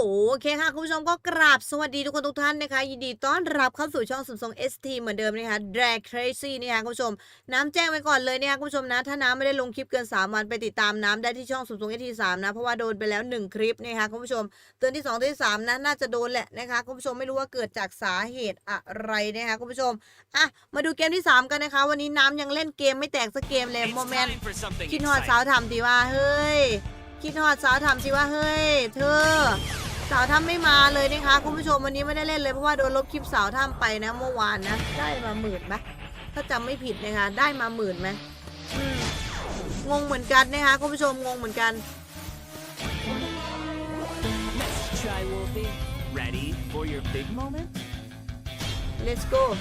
โอเคค่ะคุณผู้ชมก็กราบสวัสดีทุกคนทุกท่านนะคะ ยินดีต้อนรับเข้าสู่ช่องสุนทรง ST เหมือนเดิมนะคะ Drag Crazy นะคะคุณผู้ชม น้ำแจ้งไว้ก่อนเลยนะคะคุณผู้ชมนะ ถ้าน้ำไม่ได้ลงคลิปเกิน 3 วันไปติดตามน้ำได้ที่ช่องสุนทรง ST 3นะ เพราะว่าโดนไปแล้ว 1 คลิปนะคะคุณผู้ชมเตือนที่2เตือนที่3นะน่าจะโดนแหละนะคะคุณผู้ชมไม่รู้ว่าเกิดจากสาเหตุอะไรนะคะคุณผู้ชมอะมาดูเกมที่ 3 กันนะคะ วันนี้น้ำยังเล่นเกมไม่แตกสักเกมเลย It's โมเมนต์ time for something คิดฮอดสาว exciting. ทำทีว่าเฮ้ยคิดฮอดสาวทำทีว่าเฮ้ย เธอ สาวทำไม่มาเลยนะคะ คุณผู้ชมวันนี้ไม่ได้เล่นเลยเพราะว่าโดนลบคลิปสาวทำไปนะเมื่อวานนะ ได้มาหมื่นไหมถ้าจำไม่ผิดนะคะได้มาหมื่นไหมอืมงงเหมือนกันนะคะคุณผู้ชมงงเหมือนกัน Let's try, Wolfie. Ready for your big moment? let's go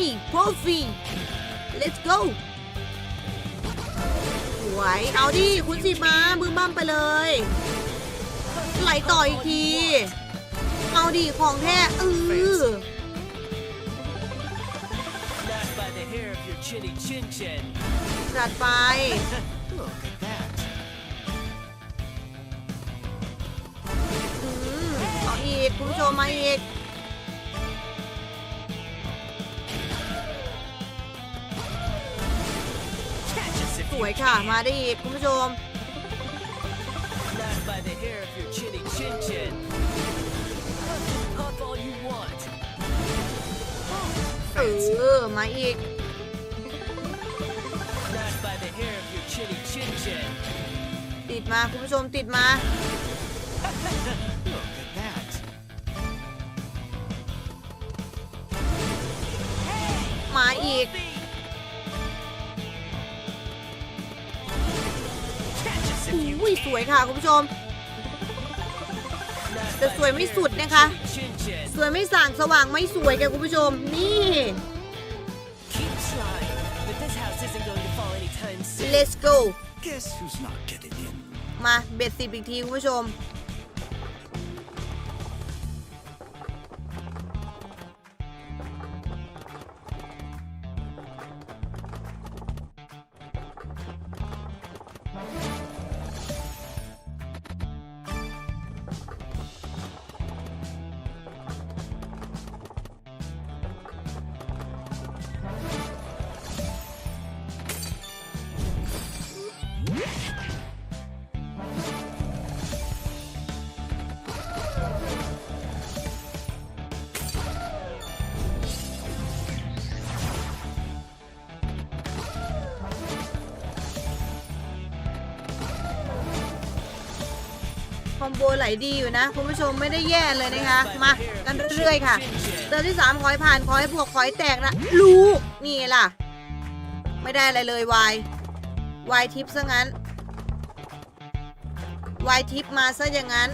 เฮ้ยโ o ฟี let's go สวย เอาดิ คุณสิมาบึ้มบ้ามไปเลย ไหลต่ออีกที เอาดิ ของแท้เออจัดไปอืมเอาอีก คุณผู้ชมมาอีก ส you วยค่ะ can. มาได้อีกคุณผู้ชม Not by the hair of your chinny chin chin. Puff all you want. เออ มาอีก Not by the hair of your chinny chin chin. ติดมาคุณผู้ชมติดมา Look at that. มาอีก Wolfie! ยสวยค่ะคุณผู้ชม Not แต่ by สวย the ไม่ hair สุด of your นะคะ chinny chin chin. สวยไม่ส่างสว่างไม่สวยแกคุณผู้ชม นี่ Keep trying, but this house isn't going to fall anytime soon. let's go Guess who's not getting in? มาเบ็ดสิบอีกทีคุณผู้ชม มโบไหลดีอยู่นะ คุณผู้ชมไม่ได้แย่เลยนะคะ มากันเรื่อยๆค่ะเติมที่สามขอให้ผ่านขอให้บวกขอให้แตกนะลูกนี่ล่ะ ไม่ได้อะไรเลยวายวายทิปซะงั้นวายทิปมาซะอย่างนั้น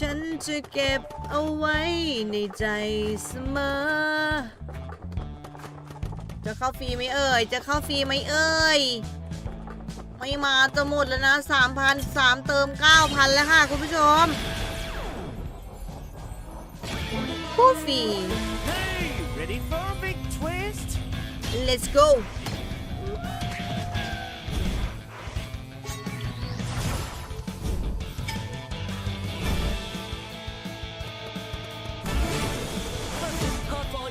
ฉันจะเก็บเอาไว้ในใจเสมอ จะเข้าฟรีไหมเอ่ย จะเข้าฟรีไหมเอ่ย ไม่มาจะหมดแล้วนะ3,000 3เติม9,000แล้วค่ะ คุณผู้ชมผู้ฟรี Hey, ready for a big twist? let's go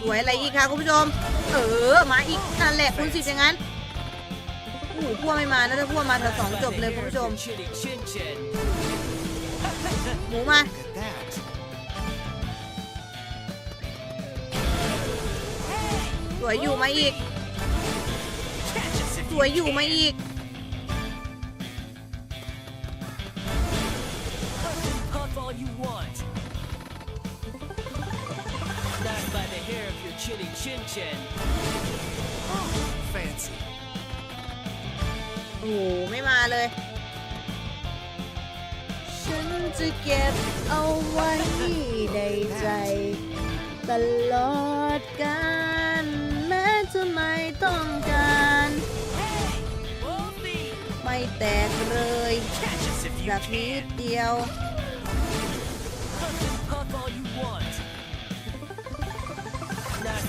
สวยอะไรอีกคะคุณผู้ชม เออมาอีกนั่นแหละคุณสิทธิ์อย่างนั้นโอ้โหพวไม่มานะถ้าพวมาแถวสองจบเลยคุณผู้ชม หมูมา Look at that. วยอยู่มาอีกสวยอยู่มาอีก by the hair of your chinny chin chin. Fancy. โอ้โหไม่มาเลย ฉันจะเก็บเอาไว้ในใจ ตลอดกาลแม้จะไม่ต้องการ Wolfie! ไม่แตกเลย Catch us if you สักนิด can. เดียว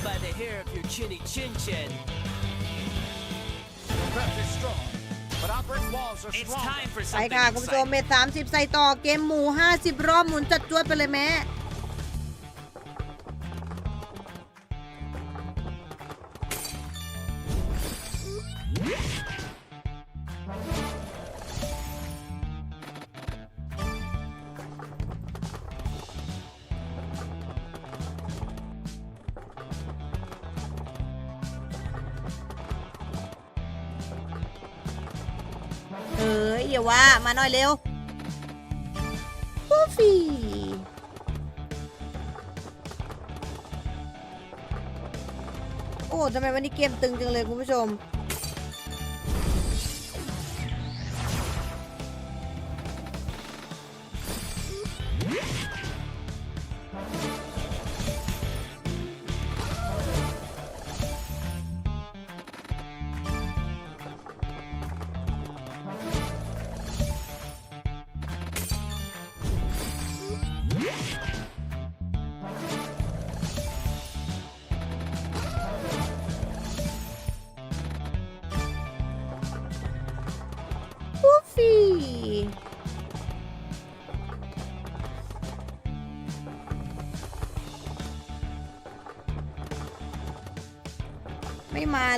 by the hair of your chinny chin chin. The rep is strong, but our brick walls are It's strong. time for ไป something ค่ะ คุณผู้ชม exciting. เมตรสามสิบใส่ต่อเกมหมู50รอบหมุนจัดจวดไปเลยแม่ อ้ยอย่าว่ามาหน่อยเร็วฟูฟี่โอ้ทำไมวันนี้เกมตึงจังเลยคุณผู้ชม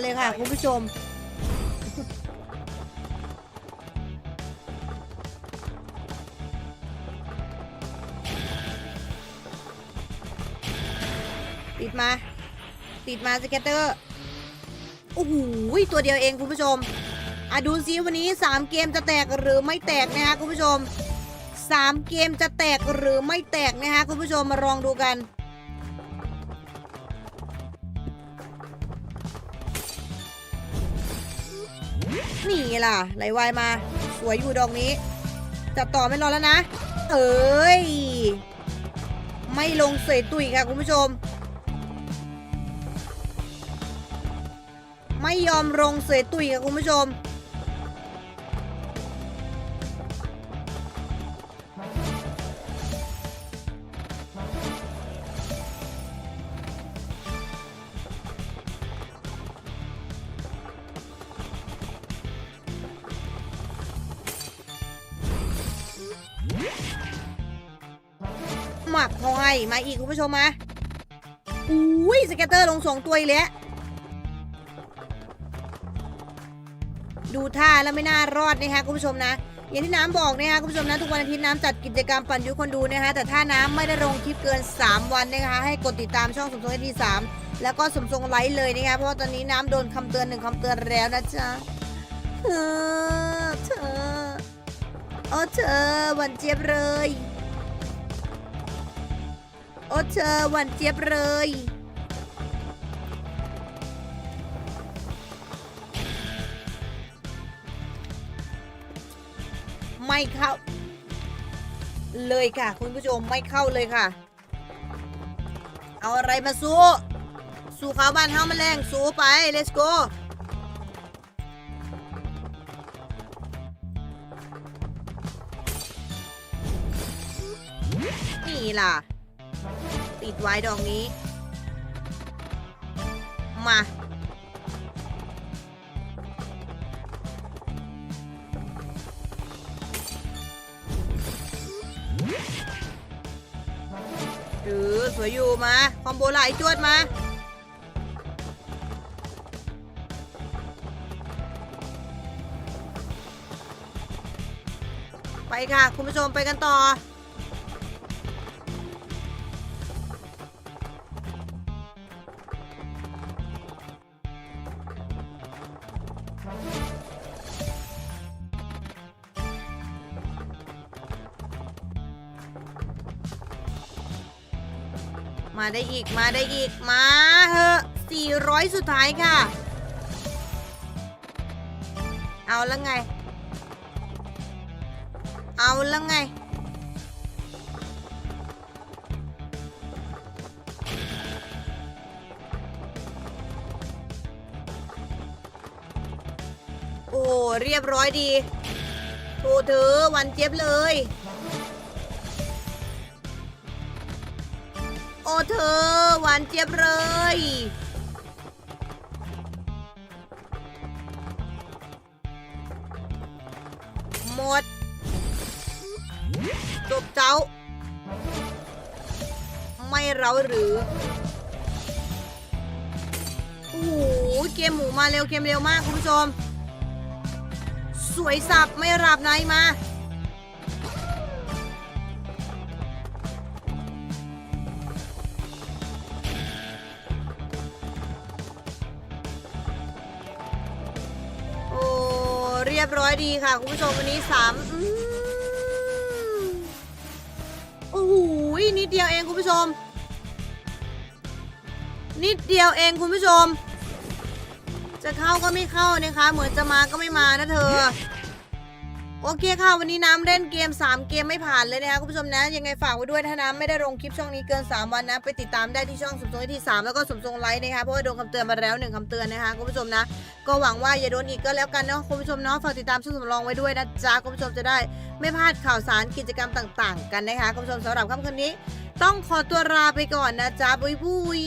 เลยค่ะ คุณผู้ชม ติดมา ติดมาสเก็ตเตอร์โอ้โหตัวเดียวเองคุณผู้ชมอะดูซิวันนี้ 3 เกมจะแตกหรือไม่แตกนะคะคุณผู้ชม 3 เกมจะแตกหรือไม่แตกนะคะคุณผู้ชมมาลองดูกัน นี่ล่ะ ไหลวายมา สวยอยู่ดอกนี้ จับต่อไม่รอแล้วนะ เอ้ย ไม่ลงเสยตุยค่ะคุณผู้ชม ไม่ยอมลงเสยตุยค่ะคุณผู้ชม มักเขาให้มาอีกคุณผู้ชมมาอุ้ยสเก็ตเตอร์ลงสองตัวอีกแล้วดูท่าแล้วไม่น่ารอดนะคะคุณผู้ชมนะ อย่างที่น้ำบอกนะคะคุณผู้ชมนะทุกวันอาทิตย์น้ำจัดกิจกรรมปั่นยุคนดูนะคะแต่ถ้าน้ำไม่ได้ลงคลิปเกิน 3 วันนะคะให้กดติดตามช่องสมทรงเอทีสามแล้วก็สมทรงไลฟ์เลยนะคะเพราะว่าตอนนี้น้ำโดนคำเตือนหนึ่งคำเตือนแล้วนะจ๊ะเออเธอโอ้เธอหวันเจี๊ยบเลย โอ้เธอหวันเจี๊ยบเลย ไม่เข้า เลยค่ะ คุณผู้ชมไม่เข้าเลยค่ะ เอาอะไรมาสู้ สู้เขาบ้านเฮามาแรงสู้ไป let's go นี่ล่ะ ติดไว้ดอกนี้ มา หรือสวยอยู่มา คอมโบไหลจวดมาไปค่ะ คุณผู้ชมไปกันต่อ มาได้อีกมาได้อีกมาเถอะ400 สุดท้ายค่ะ เอาแล้วไง เอาแล้วไง โอ้ เรียบร้อยดีโทรเธอวันเจี๊ยบเลย เธอ หวานเจี๊ยบเลย หมดจบเจ้า ไม่เราหรือ โอ้โห เกมหมูมาเร็วเกมเร็วมากคุณผู้ชม สวยสับไม่รับไหนมา ยบร้อยดีค่ะ คุณผู้ชมวันนี้สามอืมโอ้โหนิดเดียวเองคุณผู้ชม นิดเดียวเองคุณผู้ชม จะเข้าก็ไม่เข้านะคะ เหมือนจะมาก็ไม่มานะเธอ โอเคค่ะ วันนี้น้ำเล่นเกม 3 เกมไม่ผ่านเลยนะคะคุณผู้ชมนะ ยังไงฝากไว้ด้วยถ้าน้ำไม่ได้ลงคลิปช่องนี้เกิน 3 วันนะ ไปติดตามได้ที่ช่องสมทรงที่ 3 แล้วก็สมทรงไลฟ์นะคะเพราะว่าโดนคำเตือนมาแล้วหนึ่งคำเตือนนะคะคุณผู้ชมนะ ก็หวังว่าอย่าโดนอีกก็แล้วกันเนาะคุณผู้ชมเนาะฝากติดตามช่องสำรองไว้ด้วยนะจ๊ะคุณผู้ชมจะได้ไม่พลาดข่าวสารกิจกรรมต่าง ๆ กันนะคะคุณผู้ชมสำหรับค่ำคืนนี้ ต้องขอตัวลาไปก่อนนะจ๊ะบุยบุย